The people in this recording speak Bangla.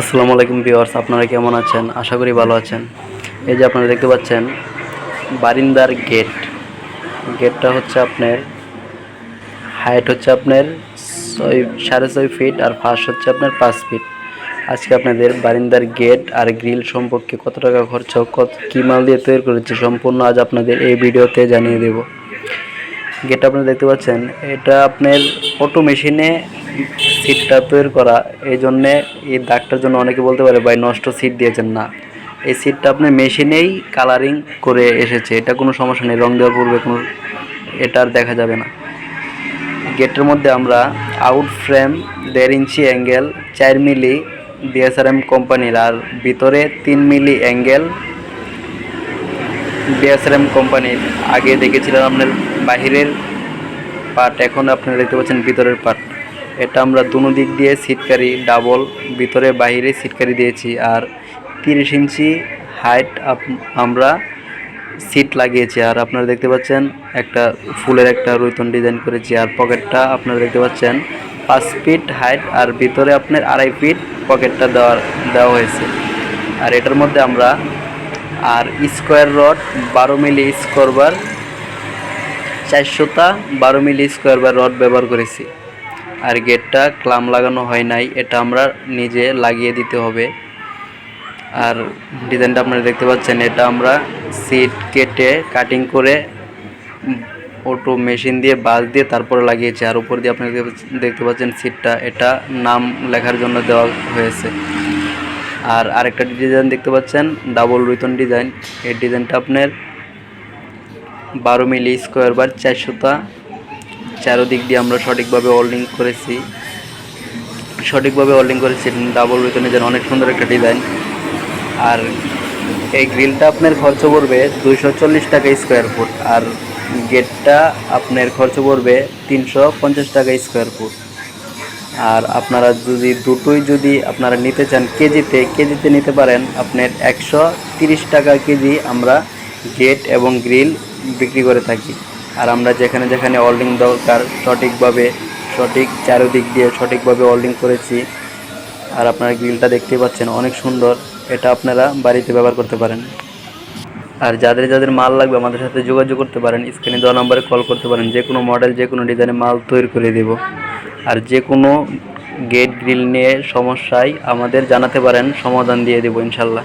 আসসালামু আলাইকুম ভিউয়ার্স, আপনারা কেমন আছেন? আশা করি ভালো আছেন। এই যে আপনারা দেখতে পাচ্ছেন, বারিন্দার গেট। গেটটা হচ্ছে আপনার হাইট হচ্ছে আপনার ছয়, সাড়ে ছয় ফিট আর ফাঁস হচ্ছে আপনার পাঁচ ফিট আজকে আপনাদের বারিন্দার গেট আর গ্রিল সম্পর্কে কত টাকা খরচ, কত, কী মাল দিয়ে তৈরি করেছে সম্পূর্ণ আজ আপনাদের এই ভিডিওতে জানিয়ে দেব। গেট আপনারা দেখতে পাচ্ছেন, এটা আপনার অটো মেশিনে সিটটা তৈরি করা, এই জন্যে এই দাগটার জন্য অনেকে বলতে পারে, ভাই, নষ্ট সিট দিয়েছেন না। এই সিটটা আপনি মেশিনেই কালারিং করে এসেছে, এটা কোনো সমস্যা নেই, রং দেওয়ার পূর্বে কোনো, এটা আর দেখা যাবে না। গেটের মধ্যে আমরা আউট ফ্রেম দেড় ইঞ্চি অ্যাঙ্গেল চার মিলি বিএসআরএম কোম্পানির, আর ভিতরে তিন মিলি অ্যাঙ্গেল বিএসআরএম কোম্পানির। আগে দেখেছিলাম আপনার বাহিরের পার্ট এখন আপনারা দেখতে পাচ্ছেন ভিতরের পার্ট এটা আমরা দুনো দিক দিয়ে সিটকারি ডাবল ভিতরে বাইরে সিটকারি দিয়েছি। আর তিরিশ ইঞ্চি হাইট আমরা সিট লাগিয়েছি। আর আপনারা দেখতে পাচ্ছেন একটা ফুলের একটা রৈতন ডিজাইন করেছি। আর পকেটটা আপনারা দেখতে পাচ্ছেন পাঁচ ফিট হাইট আর ভিতরে আপনার আড়াই ফিট পকেটটা দেওয়ার দেওয়া হয়েছে। আর এটার মধ্যে আমরা আর স্কোয়ার রড বারো মিলি স্কোয়ার বার, চারশোটা বারো মিলি স্কোয়ার বার রড ব্যবহার করেছি। আর গেটটা ক্লাম লাগানো হয় নাই, এটা আমরা নিজে লাগিয়ে দিতে হবে। আর ডিজাইনটা আপনারা দেখতে পাচ্ছেন, এটা আমরা সিট কেটে কাটিং করে অটো মেশিন দিয়ে বাস দিয়ে তারপরে লাগিয়েছি। আর উপর দিয়ে আপনারা দেখতে পাচ্ছেন- সিটটা, এটা নাম লেখার জন্য দেওয়া হয়েছে। আর আরেকটা ডিজাইন দেখতে পাচ্ছেন ডাবল রুইতন ডিজাইন। এই ডিজাইনটা আপনার বারো মিলি স্কোয়ার বার চারশোটা চারোদিক দিয়ে আমরা সঠিকভাবে ওল্ডিং করেছি। সঠিকভাবে ওল্ডিং করেছি ডাবল রুইতন ডিজাইন অনেক সুন্দর একটা ডিজাইন আর এই গ্রিলটা আপনার খরচ পড়বে দুইশো চল্লিশ টাকা স্কোয়ার ফুট আর গেটটা আপনার খরচ পড়বে তিনশো পঞ্চাশ টাকা স্কোয়ার ফুট আর আপনারা যদি দুটোই যদি আপনারা নিতে চান কেজিতে কেজিতে নিতে পারেন আপনার একশো তিরিশ টাকা কেজি আমরা গেট এবং গ্রিল বিক্রি করে থাকি। আর আমরা যেখানে যেখানে ওল্ডিং দরকার সঠিকভাবে, সঠিক চারোদিক দিয়ে সঠিকভাবে ওল্ডিং করেছি। আর আপনারা গ্রিলটা দেখতেই পাচ্ছেন, অনেক সুন্দর। এটা আপনারা বাড়িতে ব্যবহার করতে পারেন। আর যাদের যাদের মাল লাগবে আমাদের সাথে যোগাযোগ করতে পারেন, স্ক্রিনে দেওয়া নাম্বারে কল করতে পারেন, যে কোনো মডেল যে কোনো ডিজাইনের মাল তৈরি করে দেব। আর যে কোনো গেট গ্রিল নিয়ে সমস্যায় আমাদের জানাতে পারেন, সমাধান দিয়ে দেবো ইনশাল্লাহ।